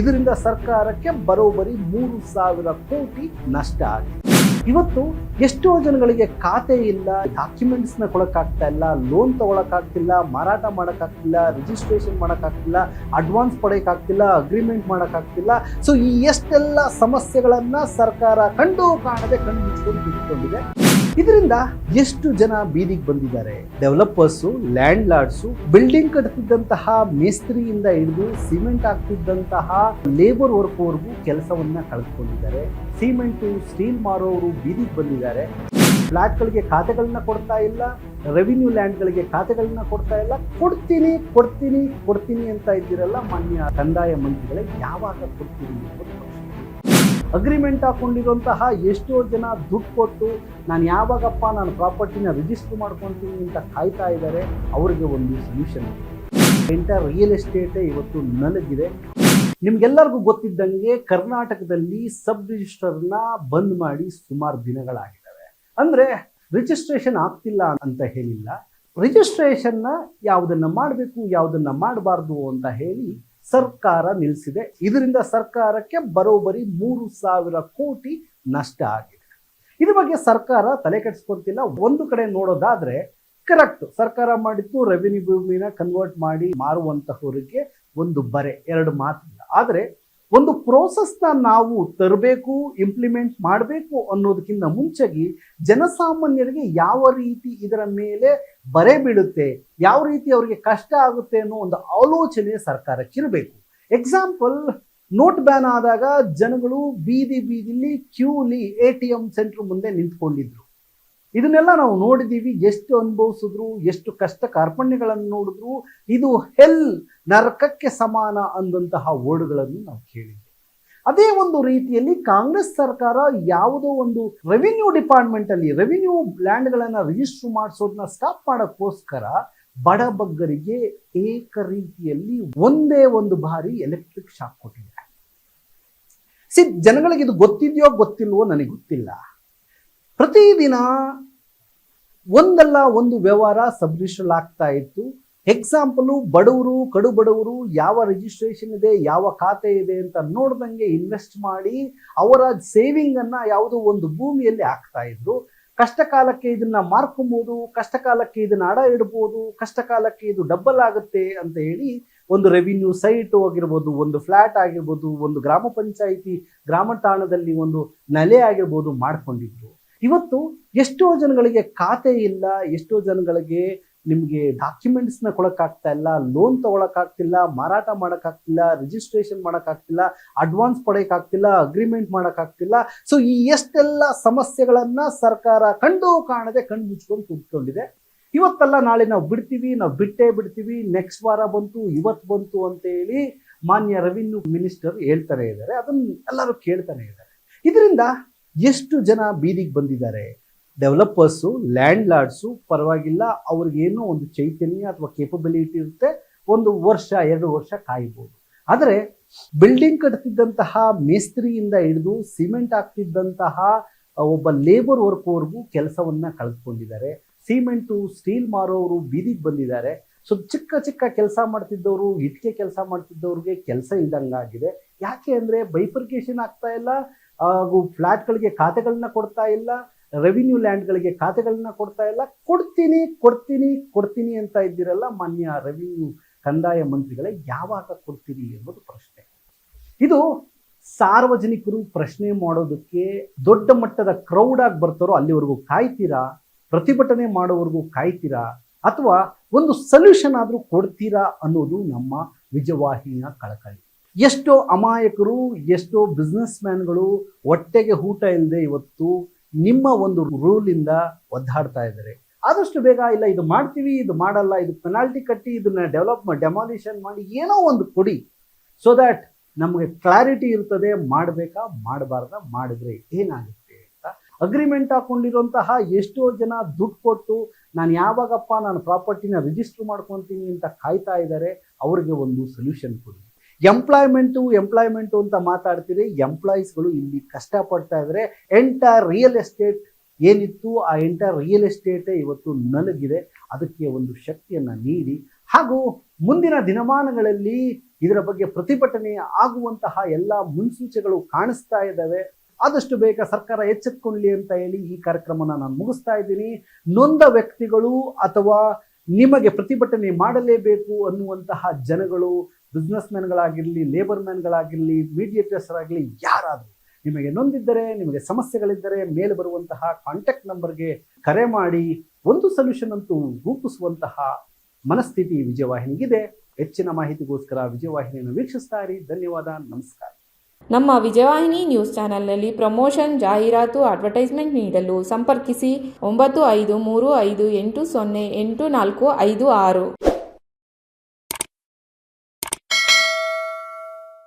ಇದರಿಂದ ಸರ್ಕಾರಕ್ಕೆ ಬರೋಬ್ಬರಿ ಮೂರು ಸಾವಿರ ಕೋಟಿ ನಷ್ಟ ಆಗಿದೆ. ಇವತ್ತು ಎಷ್ಟೋ ಜನಗಳಿಗೆ ಖಾತೆ ಇಲ್ಲ ಡಾಕ್ಯುಮೆಂಟ್ಸ್ನ ಕೊಡೋಕ್ಕಾಗ್ತಾ ಇಲ್ಲ ಲೋನ್ ತಗೊಳಕ್ಕಾಗ್ತಿಲ್ಲ, ಮಾರಾಟ ಮಾಡೋಕ್ಕಾಗ್ತಿಲ್ಲ ರಿಜಿಸ್ಟ್ರೇಷನ್ ಮಾಡೋಕ್ಕಾಗ್ತಿಲ್ಲ ಅಡ್ವಾನ್ಸ್ ಪಡೆಯೋಕ್ಕಾಗ್ತಿಲ್ಲ ಅಗ್ರಿಮೆಂಟ್ ಮಾಡೋಕ್ಕಾಗ್ತಿಲ್ಲ. ಸೊ ಈ ಎಷ್ಟೆಲ್ಲ ಸಮಸ್ಯೆಗಳನ್ನು ಸರ್ಕಾರ ಕಂಡು ಕಾಣದೆ ಕಣ್ಣು ಮುಚ್ಕೊಂಡು ಬಿಟ್ಕೊಂಡಿದೆ ಇದರಿಂದ ಎಷ್ಟು ಜನ ಬೀದಿಗೆ ಬಂದಿದ್ದಾರೆ? ಡೆವಲಪರ್ಸು ಲ್ಯಾಂಡ್ ಲಾರ್ಡ್ಸು ಬಿಲ್ಡಿಂಗ್ ಕಟ್ತಿದ್ದಂತಹ ಮೇಸ್ತ್ರಿಯಿಂದ ಹಿಡಿದು ಸಿಮೆಂಟ್ ಹಾಕ್ತಿದ್ದಂತಹ ಲೇಬರ್ ವರ್ಕ್ವರೆಗೂ ಕೆಲಸವನ್ನ ಕಳೆದುಕೊಂಡಿದ್ದಾರೆ. ಸಿಮೆಂಟು, ಸ್ಟೀಲ್ ಮಾರೋರು ಬೀದಿಗೆ ಬಂದಿದ್ದಾರೆ. ಫ್ಲಾಟ್ಗಳಿಗೆ ಖಾತೆಗಳನ್ನ ಕೊಡ್ತಾ ಇಲ್ಲ. ರೆವಿನ್ಯೂ ಲ್ಯಾಂಡ್ಗಳಿಗೆ ಖಾತೆಗಳನ್ನ ಕೊಡ್ತಾ ಇಲ್ಲ. ಕೊಡ್ತೀನಿ ಕೊಡ್ತೀನಿ ಕೊಡ್ತೀನಿ ಅಂತ ಇದ್ದೀರಲ್ಲ ಮಾನ್ಯ ಕಂದಾಯ ಮಂತ್ರಿಗಳೇ, ಯಾವಾಗ ಕೊಡ್ತೀನಿ ಪ್ರಶ್ನೆ. ಅಗ್ರಿಮೆಂಟ್ ಹಾಕ್ಕೊಂಡಿರುವಂತಹ ಎಷ್ಟೋ ಜನ ದುಡ್ಡು ಕೊಟ್ಟು ನಾನು ಯಾವಾಗಪ್ಪ ನಾನು ಪ್ರಾಪರ್ಟಿನ ರಿಜಿಸ್ಟರ್ ಮಾಡ್ಕೊತೀನಿ ಅಂತ ಕಾಯ್ತಾ ಇದ್ದಾರೆ, ಅವರಿಗೆ ಒಂದು ಸೊಲ್ಯೂಷನ್ ಎಂಟರ್ ರಿಯಲ್ ಎಸ್ಟೇಟೇ ಇವತ್ತು ನಲಗಿದೆ. ನಿಮ್ಗೆಲ್ಲರಿಗೂ ಗೊತ್ತಿದ್ದಂಗೆ ಕರ್ನಾಟಕದಲ್ಲಿ ಸಬ್ ರಿಜಿಸ್ಟರ್ನ ಬಂದ್ ಮಾಡಿ ಸುಮಾರು ದಿನಗಳಾಗಿದ್ದಾವೆ. ಅಂದ್ರೆ ರಿಜಿಸ್ಟ್ರೇಷನ್ ಆಗ್ತಿಲ್ಲ ಅಂತ ಹೇಳಿಲ್ಲ. ರಿಜಿಸ್ಟ್ರೇಷನ್ನ ಯಾವುದನ್ನ ಮಾಡಬೇಕು, ಯಾವುದನ್ನ ಮಾಡಬಾರ್ದು ಅಂತ ಹೇಳಿ ಸರ್ಕಾರ ನಿಲ್ಲಿಸಿದೆ ಇದರಿಂದ ಸರ್ಕಾರಕ್ಕೆ ಬರೋಬ್ಬರಿ ಮೂರು ಸಾವಿರ ಕೋಟಿ ನಷ್ಟ ಆಗಿದೆ. ಇದ್ರ ಬಗ್ಗೆ ಸರ್ಕಾರ ತಲೆ ಕೆಡಿಸ್ಕೊಂತಿಲ್ಲ ಒಂದು ಕಡೆ ನೋಡೋದಾದ್ರೆ ಕರೆಕ್ಟ್ ಸರ್ಕಾರ ಮಾಡಿದ್ದು ರೆವಿನ್ಯೂ ಭೂಮಿನ ಕನ್ವರ್ಟ್ ಮಾಡಿ ಮಾರುವಂತಹವರಿಗೆ ಒಂದು ಬರೆ, ಎರಡು ಮಾತಿಲ್ಲ. ಆದರೆ ಒಂದು ಪ್ರೋಸೆಸ್ನ ನಾವು ತರಬೇಕು ಇಂಪ್ಲಿಮೆಂಟ್ ಮಾಡಬೇಕು ಅನ್ನೋದಕ್ಕಿಂತ ಮುಂಚೆಗೆ ಜನಸಾಮಾನ್ಯರಿಗೆ ಯಾವ ರೀತಿ ಇದರ ಮೇಲೆ ಬರೆ ಬೀಳುತ್ತೆ, ಯಾವ ರೀತಿ ಅವರಿಗೆ ಕಷ್ಟ ಆಗುತ್ತೆ ಅನ್ನೋ ಒಂದು ಆಲೋಚನೆ ಸರ್ಕಾರಕ್ಕಿರಬೇಕು ಎಕ್ಸಾಂಪಲ್ ನೋಟ್ ಬ್ಯಾನ್ ಆದಾಗ ಜನಗಳು ಬೀದಿ ಬೀದಿಲಿ ಕ್ಯೂಲಿ ಎ ಟಿ ಎಂ ಸೆಂಟರ್ ಮುಂದೆ ನಿಂತ್ಕೊಂಡಿದ್ರು. ಇದನ್ನೆಲ್ಲ ನಾವು ನೋಡಿದ್ದೀವಿ ಎಷ್ಟು ಅನುಭವಿಸಿದ್ರು, ಎಷ್ಟು ಕಷ್ಟ ಕಾರ್ಪಣ್ಯಗಳನ್ನು ನೋಡಿದ್ರು. ಇದು ಹೆಲ್ ನರಕಕ್ಕೆ ಸಮಾನ ಅಂದಂತಹ ವರ್ಡ್ಗಳನ್ನು ನಾವು ಕೇಳಿದ್ವಿ. ಅದೇ ಒಂದು ರೀತಿಯಲ್ಲಿ ಕಾಂಗ್ರೆಸ್ ಸರ್ಕಾರ ಯಾವುದೋ ಒಂದು ರೆವಿನ್ಯೂ ಡಿಪಾರ್ಟ್ಮೆಂಟ್ ಅಲ್ಲಿ ರೆವಿನ್ಯೂ ಲ್ಯಾಂಡ್ಗಳನ್ನು ರಿಜಿಸ್ಟರ್ ಮಾಡಿಸೋದನ್ನ ಸ್ಟಾಪ್ ಮಾಡೋಕ್ಕೋಸ್ಕರ ಬಡಬಗ್ಗರಿಗೆ ಏಕ ರೀತಿಯಲ್ಲಿ ಒಂದೇ ಒಂದು ಬಾರಿ ಎಲೆಕ್ಟ್ರಿಕ್ ಶಾಕ್ ಕೊಟ್ಟಿದ್ದಾರೆ ಸಿ ಜನಗಳಿಗೆ ಇದು ಗೊತ್ತಿದೆಯೋ ಗೊತ್ತಿಲ್ವೋ ನನಗೆ ಗೊತ್ತಿಲ್ಲ. ಪ್ರತಿದಿನ ಒಂದಲ್ಲ ಒಂದು ವ್ಯವಹಾರ ಸಬ್ ರಿಜಿಸ್ಟರ್ ಆಗ್ತಾ ಇತ್ತು. ಎಕ್ಸಾಂಪಲು ಬಡವರು, ಕಡು ಬಡವರು, ಯಾವ ರಿಜಿಸ್ಟ್ರೇಷನ್ ಇದೆ, ಯಾವ ಖಾತೆ ಇದೆ ಅಂತ ನೋಡ್ದಂಗೆ ಇನ್ವೆಸ್ಟ್ ಮಾಡಿ ಅವರ ಸೇವಿಂಗ್ ಅನ್ನ ಯಾವುದೋ ಒಂದು ಭೂಮಿಯಲ್ಲಿ ಹಾಕ್ತಾ ಇದ್ರು. ಕಷ್ಟ ಕಾಲಕ್ಕೆ ಇದನ್ನ ಕಷ್ಟಕಾಲಕ್ಕೆ ಕಷ್ಟ ಕಾಲಕ್ಕೆ ಇದನ್ನ ಅಡ ಇಡ್ಬೋದು ಕಷ್ಟ ಕಾಲಕ್ಕೆ ಇದು ಡಬ್ಬಲ್ ಆಗುತ್ತೆ ಅಂತ ಹೇಳಿ ಒಂದು ರೆವಿನ್ಯೂ ಸೈಟ್ ಆಗಿರ್ಬೋದು ಒಂದು ಫ್ಲಾಟ್ ಆಗಿರ್ಬೋದು, ಒಂದು ಗ್ರಾಮ ಪಂಚಾಯಿತಿ, ಗ್ರಾಮ ತಾಣದಲ್ಲಿ ಒಂದು ನೆಲೆ ಆಗಿರ್ಬೋದು ಮಾಡ್ಕೊಂಡಿದ್ರು. ಇವತ್ತು ಎಷ್ಟೋ ಜನಗಳಿಗೆ ಖಾತೆ ಇಲ್ಲ, ಎಷ್ಟೋ ಜನಗಳಿಗೆ ನಿಮಗೆ ಡಾಕ್ಯುಮೆಂಟ್ಸ್ನ ಕೊಡೋಕ್ಕಾಗ್ತಾ ಇಲ್ಲ ಲೋನ್ ತಗೊಳಕ್ಕಾಗ್ತಿಲ್ಲ, ಮಾರಾಟ ಮಾಡೋಕ್ಕಾಗ್ತಿಲ್ಲ ರಿಜಿಸ್ಟ್ರೇಷನ್ ಮಾಡೋಕ್ಕಾಗ್ತಿಲ್ಲ ಅಡ್ವಾನ್ಸ್ ಪಡೆಯೋಕ್ಕಾಗ್ತಿಲ್ಲ ಅಗ್ರಿಮೆಂಟ್ ಮಾಡೋಕ್ಕಾಗ್ತಿಲ್ಲ. ಸೊ ಈ ಎಷ್ಟೆಲ್ಲ ಸಮಸ್ಯೆಗಳನ್ನು ಸರ್ಕಾರ ಕಂಡು ಕಾಣದೆ ಕಣ್ಣು ಮುಚ್ಕೊಂಡು ಕೂತ್ಕೊಂಡಿದೆ. ಇವತ್ತಲ್ಲ ನಾಳೆ ನಾವು ಬಿಡ್ತೀವಿ, ನಾವು ಬಿಟ್ಟೇ ಬಿಡ್ತೀವಿ. ನೆಕ್ಸ್ಟ್ ವಾರ ಬಂತು ಇವತ್ತು ಬಂತು ಅಂತ ಹೇಳಿ ಮಾನ್ಯ ರೆವಿನ್ಯೂ ಮಿನಿಸ್ಟರ್ ಹೇಳ್ತಾನೆ ಇದ್ದಾರೆ. ಅದನ್ನ ಎಲ್ಲರೂ ಕೇಳ್ತಾನೆ ಇದ್ದಾರೆ. ಇದರಿಂದ ಎಷ್ಟು ಜನ ಬೀದಿಗೆ ಬಂದಿದ್ದಾರೆ? ಡೆವಲಪರ್ಸು ಲ್ಯಾಂಡ್ ಲಾರ್ಡ್ಸು ಪರವಾಗಿಲ್ಲ, ಅವ್ರಿಗೇನೋ ಒಂದು ಚೈತನ್ಯ ಅಥವಾ ಕೇಪಬಿಲಿಟಿ ಇರುತ್ತೆ, ಒಂದು ವರ್ಷ, ಎರಡು ವರ್ಷ ಕಾಯ್ಬೋದು. ಆದರೆ ಬಿಲ್ಡಿಂಗ್ ಕಟ್ತಿದ್ದಂತಹ, ಮೇಸ್ತ್ರಿಯಿಂದ ಹಿಡಿದು ಸಿಮೆಂಟ್ ಹಾಕ್ತಿದ್ದಂತಹ, ಒಬ್ಬ ಲೇಬರ್ ವರ್ಕ್ವರೆಗೂ ಕೆಲಸವನ್ನು ಕಳೆದುಕೊಂಡಿದ್ದಾರೆ ಸಿಮೆಂಟು ಸ್ಟೀಲ್ ಮಾರೋರು ಬೀದಿಗೆ ಬಂದಿದ್ದಾರೆ. ಸೊ ಚಿಕ್ಕ ಚಿಕ್ಕ ಕೆಲಸ ಮಾಡ್ತಿದ್ದವರು, ಇಟ್ಕೆ ಕೆಲಸ ಮಾಡ್ತಿದ್ದವ್ರಿಗೆ ಕೆಲಸ ಇಲ್ದಂಗಾಗಿದೆ ಯಾಕೆ ಅಂದರೆ ಬೈಫರ್ಕೇಶನ್ ಆಗ್ತಾ ಇಲ್ಲ ಹಾಗೂ ಫ್ಲಾಟ್ಗಳಿಗೆ ಖಾತೆಗಳನ್ನ ಕೊಡ್ತಾ ಇಲ್ಲ ರೆವಿನ್ಯೂ ಲ್ಯಾಂಡ್ಗಳಿಗೆ ಖಾತೆಗಳನ್ನ ಕೊಡ್ತಾ ಇಲ್ಲ. ಕೊಡ್ತೀನಿ ಕೊಡ್ತೀನಿ ಕೊಡ್ತೀನಿ ಅಂತ ಇದ್ದೀರಲ್ಲ ಮಾನ್ಯ ರೆವಿನ್ಯೂ ಕಂದಾಯ ಮಂತ್ರಿಗಳೇ, ಯಾವಾಗ ಕೊಡ್ತೀರಿ ಎಂಬುದು ಪ್ರಶ್ನೆ. ಇದು ಸಾರ್ವಜನಿಕರು ಪ್ರಶ್ನೆ ಮಾಡೋದಕ್ಕೆ ದೊಡ್ಡ ಮಟ್ಟದ ಕ್ರೌಡ್ ಆಗಿ ಬರ್ತಾರೋ ಅಲ್ಲಿವರೆಗೂ ಕಾಯ್ತೀರಾ? ಪ್ರತಿಭಟನೆ ಮಾಡೋವರೆಗೂ ಕಾಯ್ತೀರಾ? ಅಥವಾ ಒಂದು ಸೊಲ್ಯೂಷನ್ ಆದರೂ ಕೊಡ್ತೀರಾ ಅನ್ನೋದು ನಮ್ಮ ವಿಜವಾಹಿನಿಯ ಕಳಕಳಿ. ಎಷ್ಟೋ ಅಮಾಯಕರು, ಎಷ್ಟೋ ಬಿಸ್ನೆಸ್ ಮ್ಯಾನ್ಗಳು ಹೊಟ್ಟೆಗೆ ಊಟ ಇಲ್ಲದೆ ಇವತ್ತು ನಿಮ್ಮ ಒಂದು ರೂಲಿಂದ ಒದ್ದಾಡ್ತಾ ಇದ್ದಾರೆ. ಆದಷ್ಟು ಬೇಗ ಇಲ್ಲ, ಇದು ಮಾಡ್ತೀವಿ, ಇದು ಮಾಡಲ್ಲ, ಇದು ಪೆನಾಲ್ಟಿ ಕಟ್ಟಿ ಇದನ್ನ ಡೆವಲಪ್ ಡೆಮಾಲಿಷನ್ ಮಾಡಿ ಏನೋ ಒಂದು ಕೊಡಿ. ಸೊ ದ್ಯಾಟ್ ನಮಗೆ ಕ್ಲಾರಿಟಿ ಇರ್ತದೆ, ಮಾಡಬೇಕಾ, ಮಾಡಬಾರ್ದ, ಮಾಡಿದ್ರೆ ಏನಾಗುತ್ತೆ ಅಂತ. ಅಗ್ರಿಮೆಂಟ್ ಹಾಕೊಂಡಿರುವಂತಹ ಎಷ್ಟೋ ಜನ ದುಡ್ಡು ಕೊಟ್ಟು ನಾನು ಯಾವಾಗಪ್ಪ ನಾನು ಪ್ರಾಪರ್ಟಿನ ರಿಜಿಸ್ಟರ್ ಮಾಡ್ಕೊತೀನಿ ಅಂತ ಕಾಯ್ತಾ ಇದ್ದಾರೆ, ಅವರಿಗೆ ಒಂದು ಸೊಲ್ಯೂಷನ್ ಕೊಡಿ. ಎಂಪ್ಲಾಯ್ಮೆಂಟು ಎಂಪ್ಲಾಯ್ಮೆಂಟು ಅಂತ ಮಾತಾಡ್ತೀರಿ ಎಂಪ್ಲಾಯೀಸ್ಗಳು ಇಲ್ಲಿ ಕಷ್ಟಪಡ್ತಾ ಇದ್ದಾರೆ ಎಂಟೈರ್ ರಿಯಲ್ ಎಸ್ಟೇಟ್ ಏನಿತ್ತು, ಆ ಎಂಟೈರ್ ರಿಯಲ್ ಎಸ್ಟೇಟೇ ಇವತ್ತು ನಲಗಿದೆ. ಅದಕ್ಕೆ ಒಂದು ಶಕ್ತಿಯನ್ನು ನೀಡಿ. ಹಾಗೂ ಮುಂದಿನ ದಿನಮಾನಗಳಲ್ಲಿ ಇದರ ಬಗ್ಗೆ ಪ್ರತಿಭಟನೆ ಆಗುವಂತಹ ಎಲ್ಲ ಮುನ್ಸೂಚನೆಗಳು ಕಾಣಿಸ್ತಾ ಇದ್ದಾವೆ. ಆದಷ್ಟು ಬೇಗ ಸರ್ಕಾರ ಎಚ್ಚೆತ್ಕೊಳ್ಳಿ ಅಂತ ಹೇಳಿ ಈ ಕಾರ್ಯಕ್ರಮನ ನಾನು ಮುಗಿಸ್ತಾ ಇದ್ದೀನಿ. ನೊಂದ ವ್ಯಕ್ತಿಗಳು ಅಥವಾ ನಿಮಗೆ ಪ್ರತಿಭಟನೆ ಮಾಡಲೇಬೇಕು ಅನ್ನುವಂತಹ ಜನಗಳು ಬಿಸ್ನೆಸ್ ಮ್ಯಾನ್ಗಳಾಗಿರಲಿ ಲೇಬರ್ ಮ್ಯಾನ್ಗಳಾಗಿರಲಿ ಮೀಡಿಯೇಟರ್ಸ್ ಆಗಲಿ ಯಾರಾದರೂ ನಿಮಗೆ ನೊಂದಿದ್ದರೆ, ನಿಮಗೆ ಸಮಸ್ಯೆಗಳಿದ್ದರೆ ಮೇಲೆ ಬರುವಂತಹ ಕಾಂಟ್ಯಾಕ್ಟ್ ನಂಬರ್ಗೆ ಕರೆ ಮಾಡಿ, ಒಂದು ಸೊಲ್ಯೂಷನ್ ಅಂತೂ ರೂಪಿಸುವಂತಹ ಮನಸ್ಥಿತಿ ವಿಜಯವಾಹಿನಿಗಿದೆ. ಹೆಚ್ಚಿನ ಮಾಹಿತಿಗೋಸ್ಕರ ವಿಜಯವಾಹಿನಿಯನ್ನು ವೀಕ್ಷಿಸ್ತಾ ಇರಿ. ಧನ್ಯವಾದ. ನಮಸ್ಕಾರ. ನಮ್ಮ ವಿಜಯವಾಹಿನಿ ನ್ಯೂಸ್ ಚಾನೆಲ್ನಲ್ಲಿ ಪ್ರಮೋಷನ್, ಜಾಹೀರಾತು, ಅಡ್ವರ್ಟೈಸ್ಮೆಂಟ್ ನೀಡಲು ಸಂಪರ್ಕಿಸಿ ಒಂಬತ್ತು ಐದು ಮೂರು ಐದು ಎಂಟು ಸೊನ್ನೆ ಎಂಟು ನಾಲ್ಕು ಐದು ಆರು.